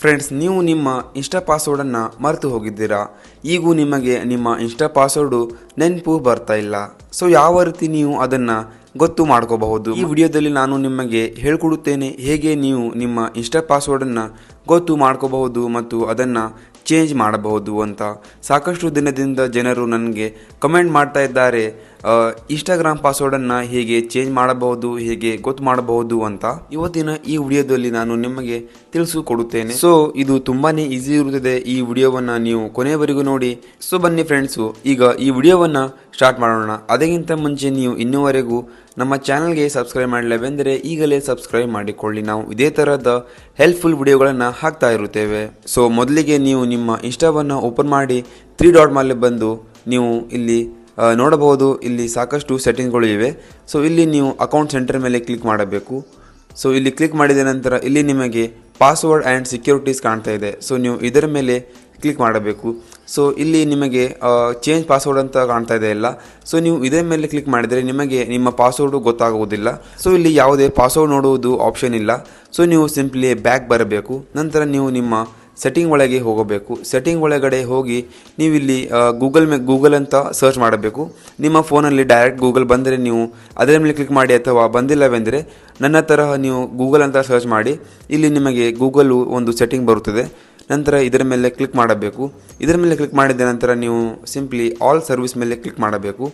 Friends ನೀವು ನಿಮ್ಮ insta ಪಾಸ್ವರ್ಡನ್ನು ಮರೆತು ಹೋಗಿದ್ದೀರಾ? ಈಗೂ ನಿಮಗೆ ನಿಮ್ಮ ಇನ್ಸ್ಟಾ ಪಾಸ್ವರ್ಡು ನೆನಪು ಬರ್ತಾ ಇಲ್ಲ. ಸೊ ಯಾವ ರೀತಿ ನೀವು ಅದನ್ನು ಗೊತ್ತು ಮಾಡ್ಕೋಬಹುದು? ಈ ವಿಡಿಯೋದಲ್ಲಿ ನಾನು ನಿಮಗೆ ಹೇಳ್ಕೊಡುತ್ತೇನೆ ಹೇಗೆ ನೀವು ನಿಮ್ಮ ಇನ್ಸ್ಟಾ ಪಾಸ್ವರ್ಡನ್ನು ಗೊತ್ತು ಮಾಡ್ಕೋಬಹುದು ಮತ್ತು ಅದನ್ನು ಚೇಂಜ್ ಮಾಡಬಹುದು ಅಂತ. ಸಾಕಷ್ಟು ದಿನದಿಂದ ಜನರು ನನಗೆ ಕಮೆಂಟ್ ಮಾಡ್ತಾ ಇದ್ದಾರೆ. ಇನ್ಸ್ಟಾಗ್ರಾಮ್ ಪಾಸ್ವರ್ಡನ್ನು ಹೇಗೆ ಚೇಂಜ್ ಮಾಡಬಹುದು, ಹೇಗೆ ಗೊತ್ತು ಮಾಡಬಹುದು ಅಂತ ಇವತ್ತಿನ ಈ ವಿಡಿಯೋದಲ್ಲಿ ನಾನು ನಿಮಗೆ ತಿಳಿಸಿಕೊಡುತ್ತೇನೆ. ಸೊ ಇದು ತುಂಬಾನೇ ಈಸಿ ಇರುತ್ತದೆ ಈ ವಿಡಿಯೋವನ್ನು ನೀವು ಕೊನೆಯವರೆಗೂ ನೋಡಿ. ಸೊ ಬನ್ನಿ ಫ್ರೆಂಡ್ಸು ಈಗ ಈ ವಿಡಿಯೋವನ್ನು ಸ್ಟಾರ್ಟ್ ಮಾಡೋಣ. ಅದಕ್ಕಿಂತ ಮುಂಚೆ ನೀವು ಇನ್ನೂವರೆಗೂ ನಮ್ಮ ಚಾನಲ್ಗೆ ಸಬ್ಸ್ಕ್ರೈಬ್ ಮಾಡಲೇವೆಂದರೆ ಈಗಲೇ ಸಬ್ಸ್ಕ್ರೈಬ್ ಮಾಡಿಕೊಳ್ಳಿ. ನಾವು ಇದೇ ಥರದ ಹೆಲ್ಪ್ಫುಲ್ ವಿಡಿಯೋಗಳನ್ನು ಹಾಕ್ತಾ ಇರುತ್ತೇವೆ. ಸೊ ಮೊದಲಿಗೆ ನೀವು ನಿಮ್ಮ ಇನ್ಸ್ಟಾವನ್ನು ಓಪನ್ ಮಾಡಿ ತ್ರೀ ಡಾಟ್ ಮೇಲೆ ಬಂದು ನೀವು ಇಲ್ಲಿ ನೋಡಬಹುದು. ಇಲ್ಲಿ ಸಾಕಷ್ಟು ಸೆಟ್ಟಿಂಗ್ಗಳು ಇವೆ. ಸೊ ಇಲ್ಲಿ ನೀವು ಅಕೌಂಟ್ ಸೆಂಟರ್ ಮೇಲೆ ಕ್ಲಿಕ್ ಮಾಡಬೇಕು. ಸೊ ಇಲ್ಲಿ ಕ್ಲಿಕ್ ಮಾಡಿದ ನಂತರ ಇಲ್ಲಿ ನಿಮಗೆ ಪಾಸ್ವರ್ಡ್ ಆ್ಯಂಡ್ ಸೆಕ್ಯೂರಿಟೀಸ್ ಕಾಣ್ತಾ ಇದೆ. ಸೊ ನೀವು ಇದರ ಮೇಲೆ ಕ್ಲಿಕ್ ಮಾಡಬೇಕು. ಸೊ ಇಲ್ಲಿ ನಿಮಗೆ ಚೇಂಜ್ ಪಾಸ್ವರ್ಡ್ ಅಂತ ಕಾಣ್ತಾ ಇದೆ ಇಲ್ಲ ಸೊ ನೀವು ಇದರ ಮೇಲೆ ಕ್ಲಿಕ್ ಮಾಡಿದರೆ ನಿಮಗೆ ನಿಮ್ಮ ಪಾಸ್ವರ್ಡು ಗೊತ್ತಾಗುವುದಿಲ್ಲ. ಸೊ ಇಲ್ಲಿ ಯಾವುದೇ ಪಾಸ್ವರ್ಡ್ ನೋಡುವುದು ಆಪ್ಷನ್ ಇಲ್ಲ. ಸೊ ನೀವು ಸಿಂಪ್ಲಿ ಬ್ಯಾಕ್ ಬರಬೇಕು. ನಂತರ ನೀವು ನಿಮ್ಮ ಸೆಟ್ಟಿಂಗ್ ಒಳಗೆ ಹೋಗಬೇಕು. ಸೆಟ್ಟಿಂಗ್ ಒಳಗಡೆ ಹೋಗಿ ನೀವು ಇಲ್ಲಿ ಗೂಗಲ್ ಮೇ ಗೂಗಲ್ ಅಂತ ಸರ್ಚ್ ಮಾಡಬೇಕು. ನಿಮ್ಮ ಫೋನಲ್ಲಿ ಡೈರೆಕ್ಟ್ ಗೂಗಲ್ ಬಂದರೆ ನೀವು ಅದರ ಮೇಲೆ ಕ್ಲಿಕ್ ಮಾಡಿ ಅಥವಾ ಬಂದಿಲ್ಲವೆಂದರೆ ನನ್ನ ತರಹ ನೀವು ಗೂಗಲ್ ಅಂತ ಸರ್ಚ್ ಮಾಡಿ. ಇಲ್ಲಿ ನಿಮಗೆ ಗೂಗಲ್ ಒಂದು ಸೆಟ್ಟಿಂಗ್ ಬರುತ್ತದೆ. ನಂತರ ಇದರ ಮೇಲೆ ಕ್ಲಿಕ್ ಮಾಡಬೇಕು. ಇದರ ಮೇಲೆ ಕ್ಲಿಕ್ ಮಾಡಿದ ನಂತರ ನೀವು ಸಿಂಪ್ಲಿ ಆಲ್ ಸರ್ವಿಸ್ ಮೇಲೆ ಕ್ಲಿಕ್ ಮಾಡಬೇಕು.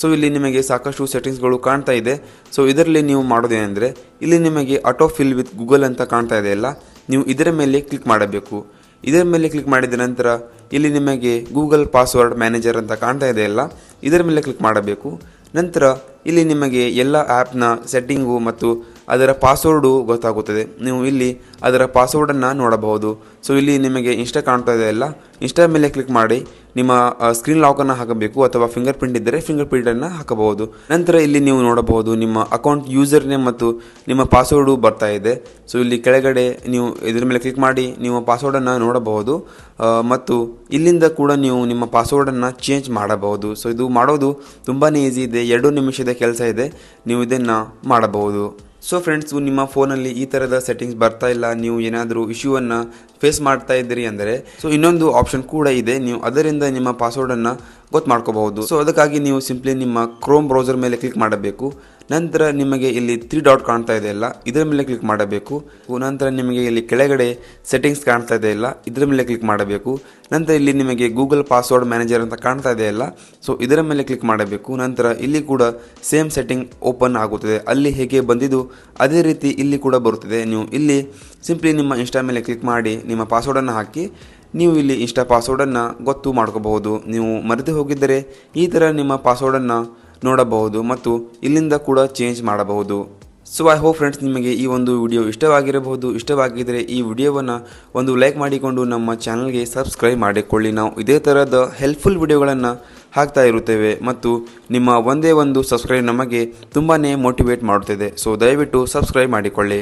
ಸೊ ಇಲ್ಲಿ ನಿಮಗೆ ಸಾಕಷ್ಟು ಸೆಟ್ಟಿಂಗ್ಸ್ಗಳು ಕಾಣ್ತಾ ಇದೆ. ಸೊ ಇದರಲ್ಲಿ ನೀವು ಮಾಡೋದೇನೆಂದರೆ, ಇಲ್ಲಿ ನಿಮಗೆ ಆಟೋ ಫಿಲ್ ವಿತ್ ಗೂಗಲ್ ಅಂತ ಕಾಣ್ತಾ ಇದೆ ಅಲ್ಲ? ನೀವು ಇದರ ಮೇಲೆ ಕ್ಲಿಕ್ ಮಾಡಬೇಕು. ಇದರ ಮೇಲೆ ಕ್ಲಿಕ್ ಮಾಡಿದ ನಂತರ ಇಲ್ಲಿ ನಿಮಗೆ ಗೂಗಲ್ ಪಾಸ್ವರ್ಡ್ ಮ್ಯಾನೇಜರ್ ಅಂತ ಕಾಣ್ತಾ ಇದೆ ಅಲ್ಲ? ಇದರ ಮೇಲೆ ಕ್ಲಿಕ್ ಮಾಡಬೇಕು. ನಂತರ ಇಲ್ಲಿ ನಿಮಗೆ ಎಲ್ಲ ಆ್ಯಪ್ನ ಸೆಟ್ಟಿಂಗು ಮತ್ತು ಅದರ ಪಾಸ್ವರ್ಡು ಗೊತ್ತಾಗುತ್ತದೆ. ನೀವು ಇಲ್ಲಿ ಅದರ ಪಾಸ್ವರ್ಡನ್ನು ನೋಡಬಹುದು. ಸೊ ಇಲ್ಲಿ ನಿಮಗೆ ಇನ್ಸ್ಟಾ ಕಾಣ್ತಾ ಇದೆ ಅಲ್ಲ? ಇನ್ಸ್ಟಾ ಮೇಲೆ ಕ್ಲಿಕ್ ಮಾಡಿ. ನಿಮ್ಮ ಸ್ಕ್ರೀನ್ ಲಾಕನ್ನು ಹಾಕಬೇಕು ಅಥವಾ ಫಿಂಗರ್ ಪ್ರಿಂಟ್ ಇದ್ದರೆ ಫಿಂಗರ್ ಪ್ರಿಂಟನ್ನು ಹಾಕಬಹುದು. ನಂತರ ಇಲ್ಲಿ ನೀವು ನೋಡಬಹುದು ನಿಮ್ಮ ಅಕೌಂಟ್ ಯೂಸರ್ ನೇಮ್ ಮತ್ತು ನಿಮ್ಮ ಪಾಸ್ವರ್ಡು ಬರ್ತಾ ಇದೆ. ಸೊ ಇಲ್ಲಿ ಕೆಳಗಡೆ ನೀವು ಇದರ ಮೇಲೆ ಕ್ಲಿಕ್ ಮಾಡಿ, ನೀವು ಪಾಸ್ವರ್ಡನ್ನು ನೋಡಬಹುದು. ಮತ್ತು ಇಲ್ಲಿಂದ ಕೂಡ ನೀವು ನಿಮ್ಮ ಪಾಸ್ವರ್ಡನ್ನು ಚೇಂಜ್ ಮಾಡಬಹುದು. ಸೊ ಇದು ಮಾಡೋದು ತುಂಬಾ ಈಸಿ ಇದೆ. ಎರಡು ನಿಮಿಷದ ಕೆಲಸ ಇದೆ. ನೀವು ಇದನ್ನು ಮಾಡಬಹುದು. ಸೊ ಫ್ರೆಂಡ್ಸ್ ನಿಮ್ಮ ಫೋನಲ್ಲಿ ಈ ಥರದ ಸೆಟ್ಟಿಂಗ್ಸ್ ಬರ್ತಾ ಇಲ್ಲ. ನೀವು ಏನಾದರೂ ಇಶ್ಯೂವನ್ನು ಫೇಸ್ ಮಾಡ್ತಾ ಇದ್ದೀರಿ ಅಂದರೆ ಸೊ ಇನ್ನೊಂದು ಆಪ್ಷನ್ ಕೂಡ ಇದೆ. ನೀವು ಅದರಿಂದ ನಿಮ್ಮ ಪಾಸ್ವರ್ಡನ್ನು ಗೊತ್ತು ಮಾಡ್ಕೋಬಹುದು. ಸೊ ಅದಕ್ಕಾಗಿ ನೀವು ಸಿಂಪ್ಲಿ ನಿಮ್ಮ ಕ್ರೋಮ್ ಬ್ರೌಸರ್ ಮೇಲೆ ಕ್ಲಿಕ್ ಮಾಡಬೇಕು. ನಂತರ ನಿಮಗೆ ಇಲ್ಲಿ ತ್ರೀ ಡಾಟ್ ಕಾಣ್ತಾ ಇದೆ ಅಲ್ಲ, ಇದರ ಮೇಲೆ ಕ್ಲಿಕ್ ಮಾಡಬೇಕು. ನಂತರ ನಿಮಗೆ ಇಲ್ಲಿ ಕೆಳಗಡೆ ಸೆಟ್ಟಿಂಗ್ಸ್ ಕಾಣ್ತಾ ಇದೆ ಇಲ್ಲ ಇದರ ಮೇಲೆ ಕ್ಲಿಕ್ ಮಾಡಬೇಕು. ನಂತರ ಇಲ್ಲಿ ನಿಮಗೆ ಗೂಗಲ್ ಪಾಸ್ವರ್ಡ್ ಮ್ಯಾನೇಜರ್ ಅಂತ ಕಾಣ್ತಾ ಇದೆ ಅಲ್ಲ ಸೊ ಇದರ ಮೇಲೆ ಕ್ಲಿಕ್ ಮಾಡಬೇಕು. ನಂತರ ಇಲ್ಲಿ ಕೂಡ ಸೇಮ್ ಸೆಟ್ಟಿಂಗ್ ಓಪನ್ ಆಗುತ್ತದೆ. ಅಲ್ಲಿ ಹೇಗೆ ಬಂದಿದ್ದು, ಅದೇ ರೀತಿ ಇಲ್ಲಿ ಕೂಡ ಬರುತ್ತದೆ. ನೀವು ಇಲ್ಲಿ ಸಿಂಪ್ಲಿ ನಿಮ್ಮ ಇನ್ಸ್ಟಾ ಮೇಲೆ ಕ್ಲಿಕ್ ಮಾಡಿ, ನಿಮ್ಮ ಪಾಸ್ವರ್ಡನ್ನು ಹಾಕಿ, ನೀವು ಇಲ್ಲಿ ಇನ್ಸ್ಟಾ ಪಾಸ್ವರ್ಡನ್ನು ಗೊತ್ತು ಮಾಡ್ಕೋಬಹುದು. ನೀವು ಮರೆತು ಹೋಗಿದ್ದರೆ ಈ ಥರ ನಿಮ್ಮ ಪಾಸ್ವರ್ಡನ್ನು ನೋಡಬಹುದು ಮತ್ತು ಇಲ್ಲಿಂದ ಕೂಡ ಚೇಂಜ್ ಮಾಡಬಹುದು. ಸೊ ಐ ಹೋಪ್ ಫ್ರೆಂಡ್ಸ್ ನಿಮಗೆ ಈ ಒಂದು ವಿಡಿಯೋ ಇಷ್ಟವಾಗಿರಬಹುದು. ಇಷ್ಟವಾಗಿದ್ದರೆ ಈ ವಿಡಿಯೋವನ್ನು ಒಂದು ಲೈಕ್ ಮಾಡಿಕೊಂಡು ನಮ್ಮ ಚಾನಲ್ಗೆ ಸಬ್ಸ್ಕ್ರೈಬ್ ಮಾಡಿಕೊಳ್ಳಿ. ನಾವು ಇದೇ ಥರದ ಹೆಲ್ಪ್ಫುಲ್ ವಿಡಿಯೋಗಳನ್ನು ಹಾಕ್ತಾ ಇರುತ್ತೇವೆ ಮತ್ತು ನಿಮ್ಮ ಒಂದೇ ಒಂದು ಸಬ್ಸ್ಕ್ರೈಬ್ ನಮಗೆ ತುಂಬಾ ಮೋಟಿವೇಟ್ ಮಾಡುತ್ತದೆ. ಸೊ ದಯವಿಟ್ಟು ಸಬ್ಸ್ಕ್ರೈಬ್ ಮಾಡಿಕೊಳ್ಳಿ.